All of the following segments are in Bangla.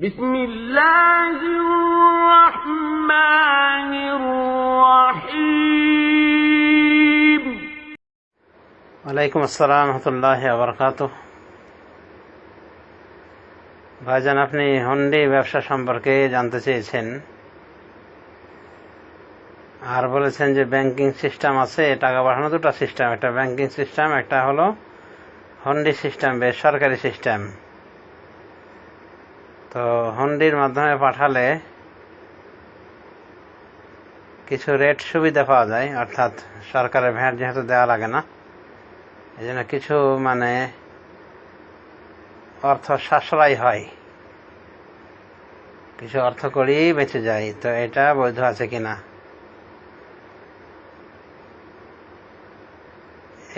بسم الله الرحمن الرحيم ওয়ালাইকুম আসসালাম রহমতুল্লাহ আবরকাত ভাইজান আপনি হন্ডি ব্যবসা সম্পর্কে জানতে চেয়েছেন আর বলেছেন যে ব্যাংকিং সিস্টেম আছে টাকা পাঠানো দুটো সিস্টেম একটা ব্যাংকিং সিস্টেম একটা হলো হন্ডি সিস্টেম বেসরকারি সিস্টেম তো হন্ডির মাধ্যমে পাঠালে কিছু রেট সুবিধা পাওয়া যায়, অর্থাৎ সরকারের ভ্যাট যেহেতু দেওয়া লাগে না এই জন্য কিছু মানে অর্থ সাশ্রয় হয়। কিছু অর্থ করেই বেঁচে যায়, তো এটা বৈধ আছে কিনা?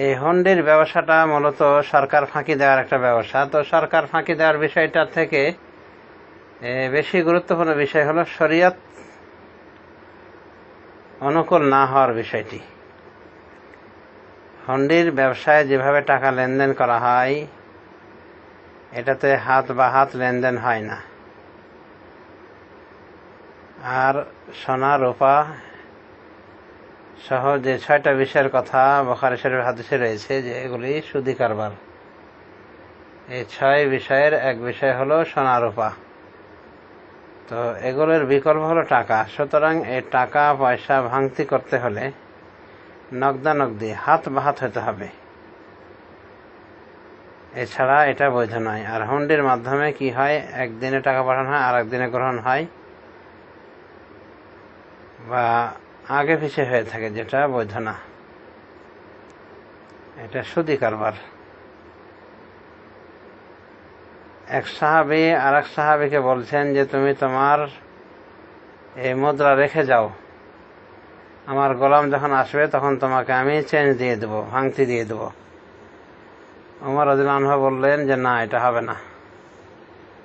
এই হন্ডির ব্যবসাটা মূলত সরকার ফাঁকি দেওয়ার একটা ব্যবসা, তো সরকার ফাঁকি দেওয়ার বিষয়টা থেকে বেশি গুরুত্বপূর্ণ বিষয় হলো শরীয়ত অনুকূল না হওয়ার বিষয়টি। হন্ডির ব্যবসায় যেভাবে টাকা লেনদেন করা হয়, এটাতে হাত বা হাত লেনদেন হয় না। আর সোনা, রূপা সহ যে ছয়টা বিষয়ের কথা বখারি শরীফ হাদিসে রয়েছে যে এগুলি সুদি কারবার। এই ছয় বিষয়ের এক বিষয় হলো সোনা, রূপা। তো এগুলোর বিকল্প হলো টাকা। সুতরাং এই টাকা, পয়সা ভাঙতি করতে হলে নগদানগদি হাত বা হাত হতে হবে। এছাড়া এটা বৈধ নয়। আর হুন্ডির মাধ্যমে কি হয়? একদিনে টাকা পাঠানো হয় আর একদিনে গ্রহণ হয় বা আগে পিছিয়ে হয়ে থাকে, যেটা বৈধ না। এটা সুদি কারবার। এক সাহাবি আর এক সাহাবিকে বলছেন যে, তুমি তোমার এই মুদ্রা রেখে যাও। আমার গোলাম যখন আসবে, তখন তোমাকে আমি চেঞ্জ দিয়ে দেবো, ভাঙতি দিয়ে দেবো। ওমর আনহা বললেন যে, না, এটা হবে না।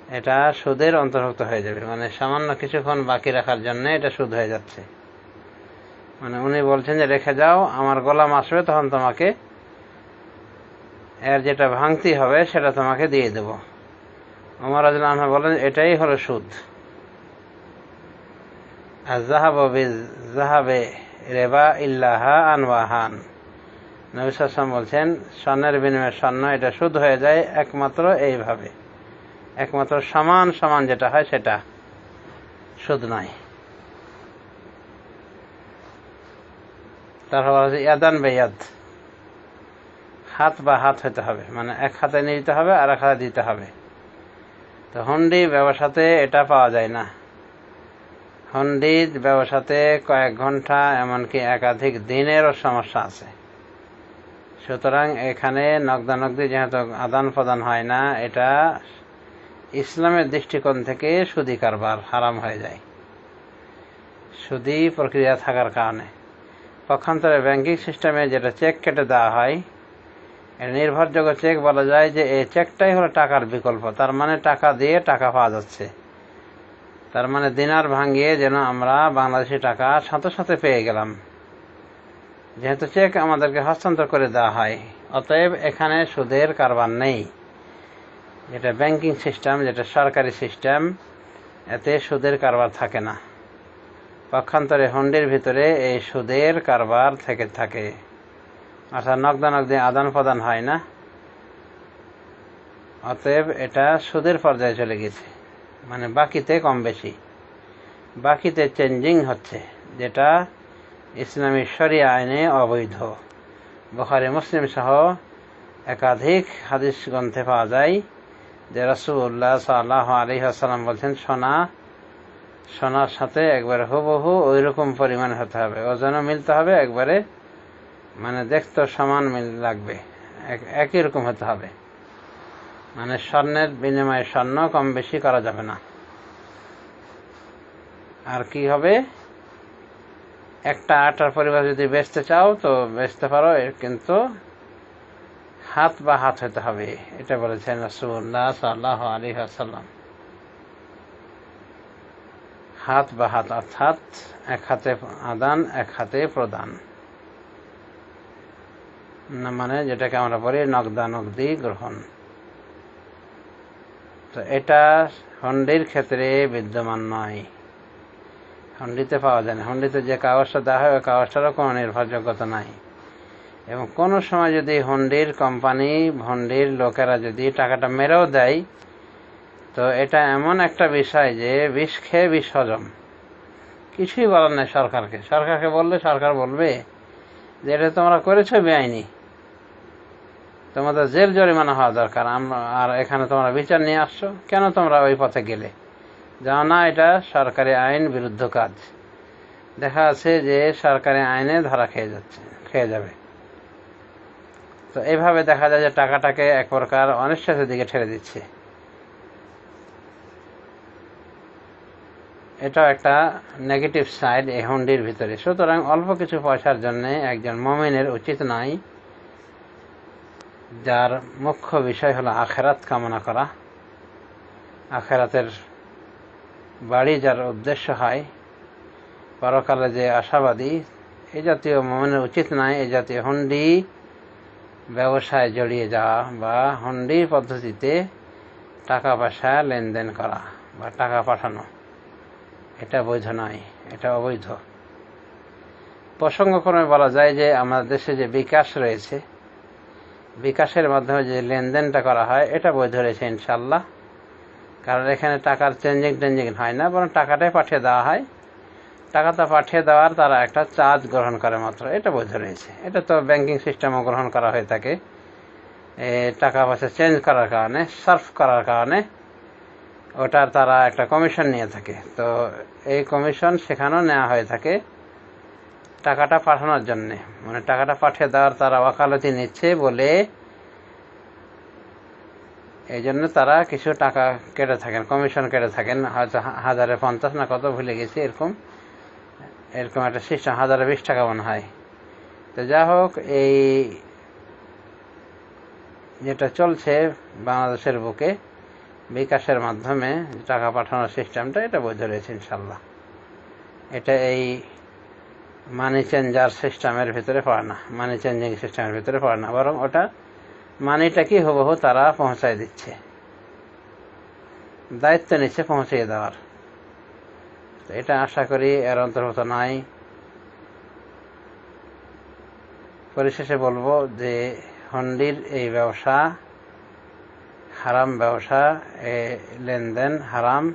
এটা সুদের অন্তর্ভুক্ত হয়ে যাবে। মানে সামান্য কিছুক্ষণ বাকি রাখার জন্য এটা সুদ হয়ে যাচ্ছে। মানে উনি বলছেন যে, রেখে যাও, আমার গোলাম আসবে, তখন তোমাকে এর যেটা ভাঙতি হবে, সেটা তোমাকে দিয়ে দেব। ওমর আনহা বলেন, এটাই হলো সুদ। আর জাহাব জাহাবে রেবা ইল্লাহা আনওয়াহান নবিসাম বলছেন, স্বর্ণের বিনিময়ে স্বর্ণ, এটা সুদ হয়ে যায় একমাত্র এইভাবে। একমাত্র সমান সমান যেটা হয় সেটা সুদ নয়। তারপর হচ্ছে ইয়াদান বেয়াদ। হাত বা হাত হতে হবে মানে এক হাতে নিতে হবে আর এক হাতে দিতে হবে। তো হন্ডি ব্যবসাতে এটা পাওয়া যায় না। হন্ডির ব্যবসাতে কয়েক ঘণ্টা এমনকি একাধিক দিনেরও সমস্যা আছে। সুতরাং এখানে নগদানগদি যেহেতু আদান প্রদান হয় না, এটা ইসলামের দৃষ্টিকোণ থেকে সুদি কারবার, হারাম হয়ে যায়। সুদি প্রক্রিয়া থাকার কারণে। পক্ষান্তরে ব্যাংকিং সিস্টেমে যেটা চেক কেটে দেওয়া হয় নির্ভরযোগ্য চেক বলা যায় যে এই চেকটাই হলো টাকার বিকল্প। তার মানে টাকা দিয়ে টাকা পাওয়া যাচ্ছে। তার মানে দিনার ভাঙিয়ে যেন আমরা বাংলাদেশি টাকা সাথে সাথে পেয়ে গেলাম। যেহেতু চেক আমাদেরকে হস্তান্তর করে দেওয়া হয়, অতএব এখানে সুদের কারবার নেই। যেটা ব্যাংকিং সিস্টেম যেটা সরকারি সিস্টেম এতে সুদের কারবার থাকে না। পক্ষান্তরে হন্ডির ভিতরে এই সুদের কারবার থেকে থাকে। অর্থাৎ নগদানগদি আদান প্রদান হয় না। অতএব এটা সুদের পর্যায়ে চলে গেছে। মানে বাকিতে কম বেশি। বাকিতে চেঞ্জিং হচ্ছে, যেটা ইসলামী শরিয়া আইনে অবৈধ। বখারি, মুসলিম সহ একাধিক হাদিস গ্রন্থে পাওয়া যায় যে রসুল্লাহ সাল্লাহ আলী আসসালাম বলছেন, সোনা, সোনার সাথে একবারে হুবহু ওই রকম পরিমাণ হতে হবে। ওজনও মিলতে হবে, একবারে মানে দেখতে সমান মিল লাগবে। একই রকম হতে হবে। মানে স্বর্ণের বিনিময়ে স্বর্ণ কম বেশি করা যাবে না। আর কি হবে? একটা আটার পরিবার যদি বেচতে চাও তো বেচতে পারো কিন্তু হাত বা হাত হতে হবে, এটা বলেছেন রসুল্লাহ সাল্লাহ আলী আসাল্লাম হাত বা হাত অর্থাৎ এক হাতে আদান, এক হাতে প্রদান। মানে যেটাকে আমরা বলি নগদা নগদি গ্রহণ। তো এটা হন্ডির ক্ষেত্রে বিদ্যমান নয়। হন্ডিতে পাওয়া যায় না। হন্ডিতে যে কাগজটা দেওয়া হয়, ওই কাগজটারও কোনো নির্ভরযোগ্যতা নাই। এবং কোনো সময় যদি হন্ডির কোম্পানি, হন্ডির লোকেরা যদি টাকাটা মেরেও দেয়, তো এটা এমন একটা বিষয় যে বিষ খেয়ে বিষ হজম। কিছুই বলার নেই সরকারকে। সরকারকে বললে সরকার বলবে যে এটা তোমরা করেছ বেআইনি তোমাদের জেল জরিমানা হওয়া দরকার। আমরা আর এখানে তোমরা বিচার নিয়ে আসছো। কেন তোমরা ওই পথে গেলে? জানো না, এটা সরকারি আইন বিরুদ্ধ কাজ। দেখা আছে যে সরকারি আইনে ধরা খেয়ে যাচ্ছে, খেয়ে যাবে। তো এইভাবে দেখা যায় যে টাকাটাকে এক প্রকার অনিশ্চয়তার দিকে ঠেলে দিচ্ছে। এটাও একটা নেগেটিভ সাইড এই হুন্ডির ভিতরে। সুতরাং অল্প কিছু পয়সার জন্যে একজন মমিনের উচিত নয় যার মুখ্য বিষয় হলো আখেরাত কামনা করা। আখেরাতের বাড়ি যার উদ্দেশ্য হয়, পরকালে যে আশাবাদী এই জাতীয় মমিনের উচিত নয় এই জাতীয় হুন্ডি ব্যবসায় জড়িয়ে যাওয়া বা হুন্ডি পদ্ধতিতে টাকা পয়সা লেনদেন করা বা টাকা পাঠানো। এটা বৈধ নয়, এটা অবৈধ। প্রসঙ্গক্রমে বলা যায় যে আমাদের দেশে যে বিকাশ রয়েছে, বিকাশের মাধ্যমে যে লেনদেনটা করা হয়, এটা বৈধ রয়েছে ইনশাল্লাহ কারণ এখানে টাকার চেঞ্জিং টেঞ্জিং হয় না, বরং টাকাটাই পাঠিয়ে দেওয়া হয়। টাকাটা পাঠিয়ে দেওয়ার তারা একটা চার্জ গ্রহণ করে মাত্র, এটা বৈধ রয়েছে। এটা তো ব্যাংকিং সিস্টেমও গ্রহণ করা হয়ে থাকে। টাকা পয়সা চেঞ্জ করার কারণে, সার্ফ করার কারণে ওটার তারা একটা কমিশন নিয়ে থাকে। তো এই কমিশন সেখানেও নেওয়া হয়ে থাকে টাকাটা পাঠানোর জন্য। মানে টাকাটা পাঠিয়ে দেওয়ার তারা ওকালতি নিচ্ছে বলে এই জন্য তারা কিছু টাকা কেটে থাকেন কমিশন কেটে থাকেন। হয়তো হাজারে পঞ্চাশ না কত, ভুলে গেছি এরকম। এরকম একটা সিস্টেম হাজারে বিশ টাকা মনে হয়। তো যা হোক, এই যেটা চলছে বাংলাদেশের বুকে বিকাশের মাধ্যমে টাকা পাঠানোর সিস্টেমটা এটা বৈধ রয়েছে ইনশাল্লাহ এটা এই মানি চেঞ্জার সিস্টেমের ভিতরে পড়ে না মানি চেঞ্জিং সিস্টেমের ভিতরে পড়ে না, বরং ওটা মানিটা কি হবহু তারা পৌঁছায় দিচ্ছে। দায়িত্ব নিচ্ছে পৌঁছিয়ে দেওয়ার। এটা আশা করি এর অন্তর্ভুক্ত নাই। পরিশেষে বলব যে হন্ডির এই ব্যবসা হারাম ব্যবসা, এ লেনদেন হারাম।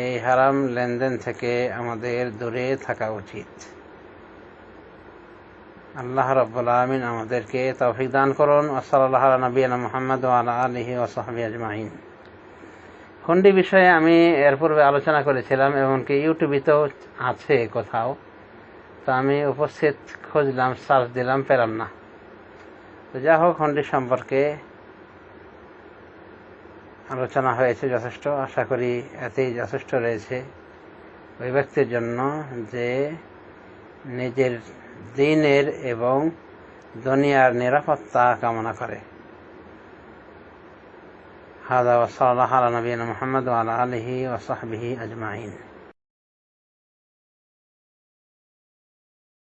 এই হারাম লেনদেন থেকে আমাদের দূরে থাকা উচিত। আল্লাহ রব্বুল আলমিন আমাদেরকে তৌফিক দান করুন। ওসলাল্লাহ নবীনা মোহাম্মদ আলা আলহি ওসহাবি আজমাইন। হুন্ডি বিষয়ে আমি এর পূর্বে আলোচনা করেছিলাম, এমনকি ইউটিউবেতেও আছে কোথাও। তো আমি উপস্থিত খুঁজলাম, সার্চ দিলাম, পেলাম না। তো যা হোক হুন্ডি সম্পর্কে আলোচনা হয়েছে যথেষ্ট। আশা করি এতেই যথেষ্ট রয়েছে। ওই ব্যক্তির জন্য যে নিজের দিনের এবং দুনিয়ার নিরাপত্তা কামনা করে। হাদা ওসলাল্লাহ আলা নবীন মোহাম্মদ আলা আলহি ওসাহবিহি আজমাইন।